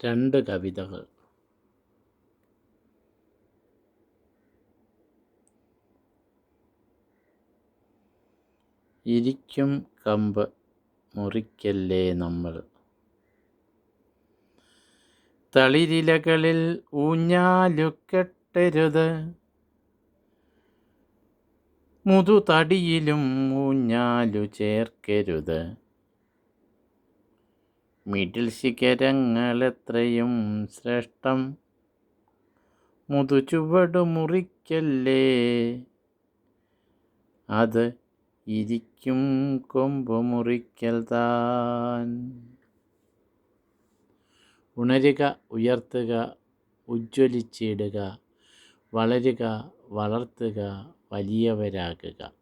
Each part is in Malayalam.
രണ്ട് കവിതകൾ. ഇരിക്കും കമ്പ് മുറിക്കല്ലേ നമ്മൾ? തളിരിലകളിൽ ഊഞ്ഞാലുക്കെട്ടരുത്. മുതുതടിയിലും ഊഞ്ഞാലു ചേർക്കരുത്. മിഡിൽ ശിഖരങ്ങളെത്രയും ശ്രേഷ്ഠം. മുതുചുവടു മുറിക്കല്ലേ? അത് ഇരിക്കും കൊമ്പ് മുറിക്കൽ താൻ. ഉണരുക ഉയർത്തുക ഉജ്ജ്വലിച്ചിടുക വളരുക വളർത്തുക വലിയവരാകുക.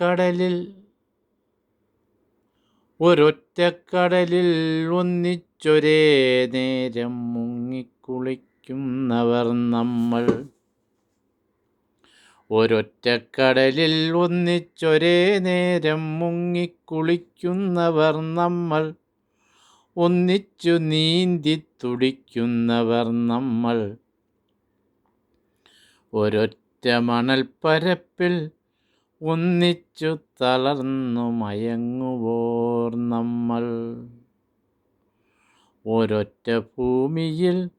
ഒരൊറ്റക്കടലിൽ ഒരൊറ്റക്കടലിൽ ഒന്നിച്ചൊരേ നേരം മുങ്ങിക്കുളിക്കുന്നവർ നമ്മൾ. ഒരൊറ്റക്കടലിൽ ഒന്നിച്ചൊരേ നേരം മുങ്ങിക്കുളിക്കുന്നവർ നമ്മൾ. ഒന്നിച്ചു നീന്തി തുടിക്കുന്നവർ നമ്മൾ. ഒരൊറ്റ മണൽപ്പരപ്പിൽ ഒന്നിച്ചു തളർന്നു മയങ്ങുവോർ നമ്മൾ. ഒരൊറ്റ ഭൂമിയിൽ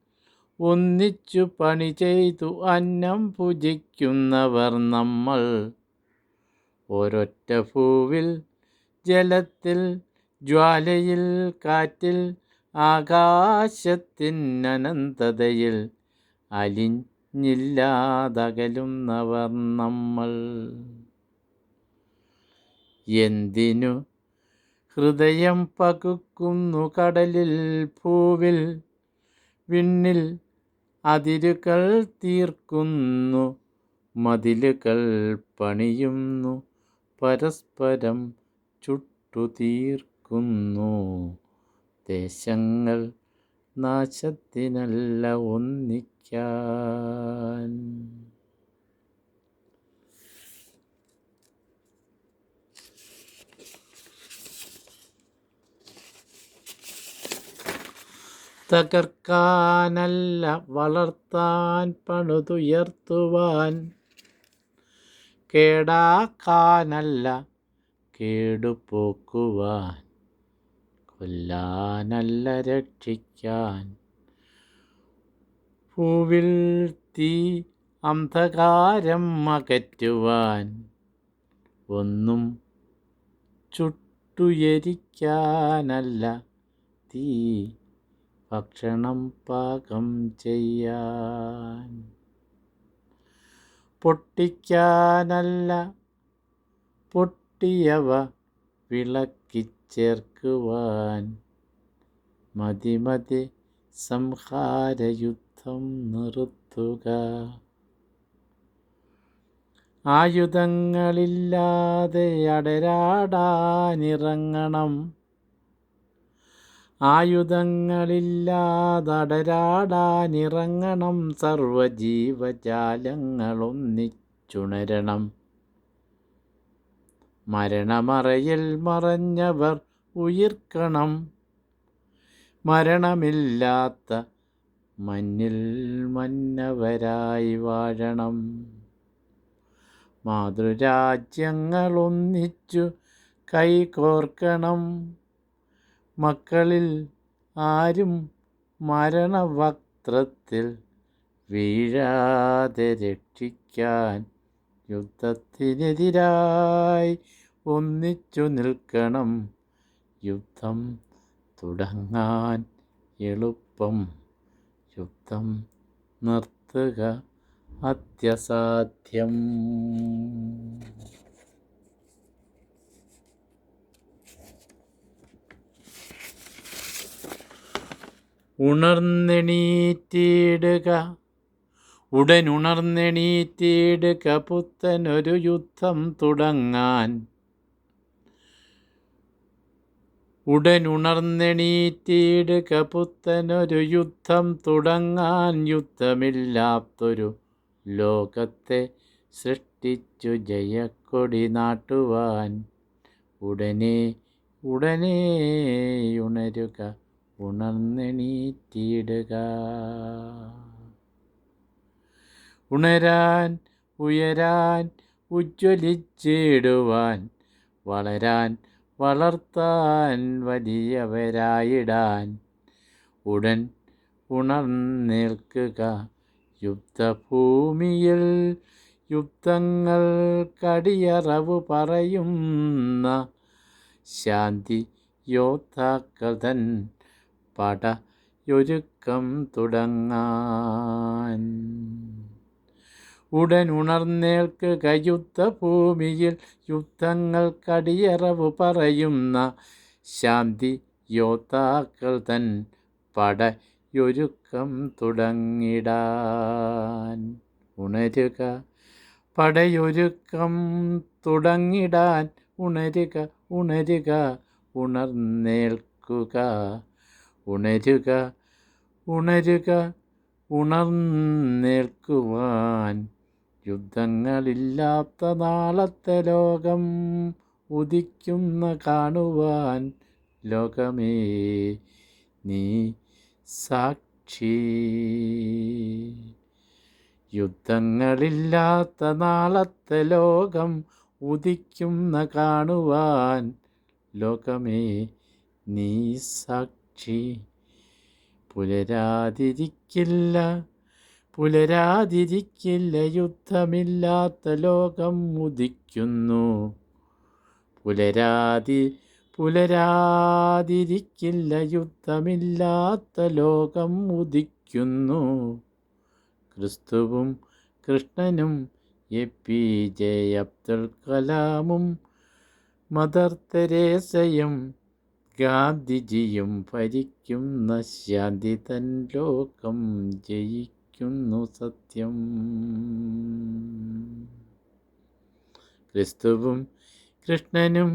ഒന്നിച്ചു പണി ചെയ്തു അന്നം ഭുജിക്കുന്നവർ നമ്മൾ. ഒരൊറ്റ പൂവിൽ ജലത്തിൽ ജ്വാലയിൽ കാറ്റിൽ ആകാശത്തിൻ അനന്തതയിൽ അലിഞ്ഞില്ലാതകലുന്നവർ നമ്മൾ. എന്തിനു? ഹൃദയം പകുക്കുന്നു കടലിൽ പൂവിൽ. വിണ്ണിൽ അതിരുകൾ തീർക്കുന്നു. മതിലുകൾ പണിയുന്നു. പരസ്പരം ചുട്ടുതീർക്കുന്നു. ദേശങ്ങൾ നാശത്തിനല്ല ഒന്നിക്കാൻ. തകർക്കാനല്ല വളർത്താൻ പണിതുയർത്തുവാൻ. കേടാക്കാനല്ല കേടുപോക്കുവാൻ. കൊല്ലാനല്ല രക്ഷിക്കാൻ. പൂവിൽ തീ അന്ധകാരം അകറ്റുവാൻ. ഒന്നും ചുട്ടുയരിക്കാനല്ല തീ ഭക്ഷണം പാകം ചെയ്യാൻ. പൊട്ടിക്കാനല്ല പൊട്ടിയവ വിളക്കിച്ചേർക്കുവാൻ മതി മതി സംഹാരയുദ്ധം നിർത്തുക. ആയുധങ്ങളില്ലാതെ അടരാടാനിറങ്ങണം. ആയുധങ്ങളില്ലാതടരാടാനിറങ്ങണം. സർവജീവജാലങ്ങളൊന്നിച്ചുണരണം മരണമറയിൽ മറഞ്ഞവർ ഉയിർക്കണം. മരണമില്ലാത്ത മഞ്ഞിൽ മന്നവരായി വാഴണം. മാതൃരാജ്യങ്ങളൊന്നിച്ചു കൈകോർക്കണം. മക്കളിൽ ആരും മരണവക്ത്രത്തിൽ വീഴാതെ രക്ഷിക്കാൻ യുദ്ധത്തിനെതിരായി ഒന്നിച്ചു നിൽക്കണം. യുദ്ധം തുടങ്ങാൻ എളുപ്പം. യുദ്ധം നിർത്തുക അത്യസാധ്യം. ഉണർന്നെണീറ്റിടുക. ഉടനുണർന്നെണീറ്റിടുക പുത്തനൊരു യുദ്ധം തുടങ്ങാൻ. ഉടനുണർന്നെണീറ്റിടുക പുത്തനൊരു യുദ്ധം തുടങ്ങാൻ. യുദ്ധമില്ലാത്തൊരു ലോകത്തെ സൃഷ്ടിച്ചു ജയക്കൊടി നാട്ടുവാൻ. ഉടനെ ഉടനെ ഉണരുക. ഉണർന്നെണീറ്റിടുക ഉണരാൻ ഉയരാൻ ഉജ്ജ്വലിച്ചിടുവാൻ വളരാൻ വളർത്താൻ വലിയവരായിടാൻ. ഉടൻ ഉണർന്നേൽക്കുക. യുദ്ധഭൂമിയിൽ യുദ്ധങ്ങൾ കടിയറവ് പറയുന്ന ശാന്തി യോദ്ധാക്കൾ തൻ പടയൊരുക്കം തുടങ്ങാൻ. ഉടൻ കയുത്ത യുദ്ധഭൂമിയിൽ യുദ്ധങ്ങൾ കടിയറവ് പറയുന്ന ശാന്തി യോദ്ധാക്കൾ തൻ പടയൊരുക്കം തുടങ്ങിടാൻ. ഉണരുക പടയൊരുക്കം തുടങ്ങിടാൻ. ഉണരുക ഉണരുക ഉണർന്നേൽക്കുക. ഉണരുക ഉണരുക ഉണർന്നേൽക്കുവാൻ. യുദ്ധങ്ങളില്ലാത്ത നാളത്തെ ലോകം ഉദിക്കുന്ന കാണുവാൻ. ലോകമേ നീ സാക്ഷി. യുദ്ധങ്ങളില്ലാത്ത നാളത്തെ ലോകം ഉദിക്കുന്ന കാണുവാൻ. ലോകമേ നീ സാക്ഷി. പുലരാതിരിക്കില്ല പുലരാതിരിക്കില്ല യുദ്ധമില്ലാത്ത ലോകം മുദിക്കുന്നു പുലരാതി പുലരാതിരിക്കില്ല യുദ്ധമില്ലാത്ത ലോകം ഉദിക്കുന്നു. ക്രിസ്തുവും കൃഷ്ണനും എ. പി. ജെ. അബ്ദുൽ കലാമും മദർ തെരേസയും ഗാന്ധിജിയും ഭരിക്കുന്ന ശാന്തി തൻ ലോകം ജയിക്കുന്നു സത്യം. ക്രിസ്തുവും കൃഷ്ണനും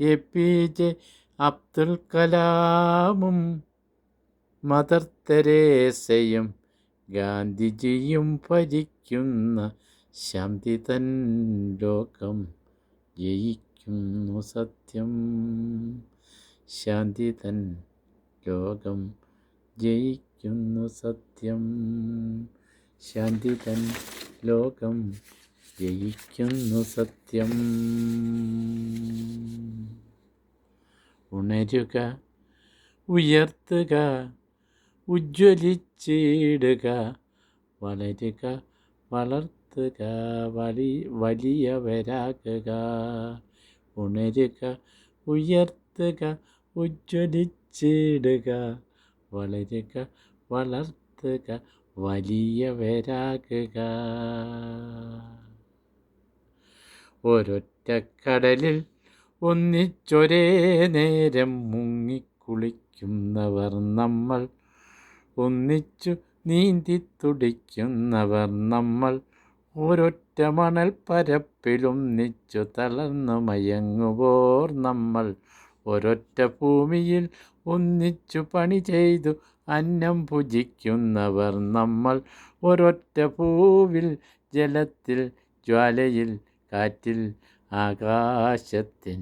എ പി ജെ അബ്ദുൽ കലാമും മദർ തെരേസയും ഗാന്ധിജിയും ഭരിക്കുന്ന ശാന്തി തൻ ലോകം ജയിക്കുന്നു സത്യം. ശാന്തി തൻ ലോകം ജയിക്കുന്നു സത്യം. ശാന്തി തൻ ലോകം ജയിക്കുന്നു സത്യം. ഉണരുക ഉയർത്തുക ഉജ്ജ്വലിച്ചിടുക വളരുക വളർത്തുക വലി വലിയവരാകുക. ഉണരുക ഉയർത്തുക ഉജ്ജ്വലിച്ചിടുക. വളരുക വളർത്തുക വലിയവരാകുക. ഒരൊറ്റക്കടലിൽ ഒന്നിച്ചൊരേ നേരം മുങ്ങിക്കുളിക്കുന്നവർ നമ്മൾ. ഒന്നിച്ചു നീന്തി തുടിക്കുന്നവർ നമ്മൾ. ഒരൊറ്റ മണൽ പരപ്പിലൊന്നിച്ചു തളർന്നു മയങ്ങുവോർ നമ്മൾ. ഒരൊറ്റ ഭൂമിയിൽ ഒന്നിച്ചു പണി ചെയ്തു അന്നം ഭുജിക്കുന്നവർ നമ്മൾ. ഒരൊറ്റ പൂവിൽ ജലത്തിൽ ജ്വാലയിൽ കാറ്റിൽ ആകാശത്തിൻ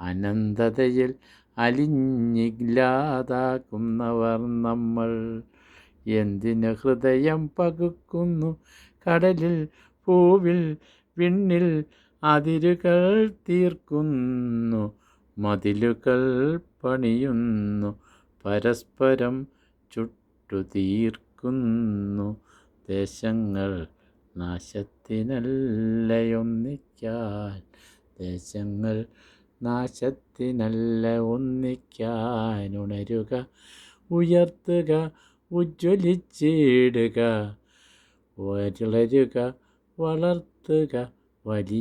അനന്തതയിൽ അലിഞ്ഞില്ലാതാക്കുന്നവർ നമ്മൾ. എന്തിന് ഹൃദയം പകുക്കുന്നു? കടലിൽ പൂവിൽ വിണ്ണിൽ അതിരുകൾ തീർക്കുന്നു. മതിലുകൾ പണിയുന്നു. പരസ്പരം ചുട്ടുതീർക്കുന്നു. ദേശങ്ങൾ നാശത്തിനല്ലയൊന്നിക്കാൻ ദേശങ്ങൾ നാശത്തിനല്ല ഒന്നിക്കാൻ? ഉണരുക ഉയർത്തുക ഉജ്ജ്വലിച്ചിടുക വളരുക വളർത്തുക വലിയ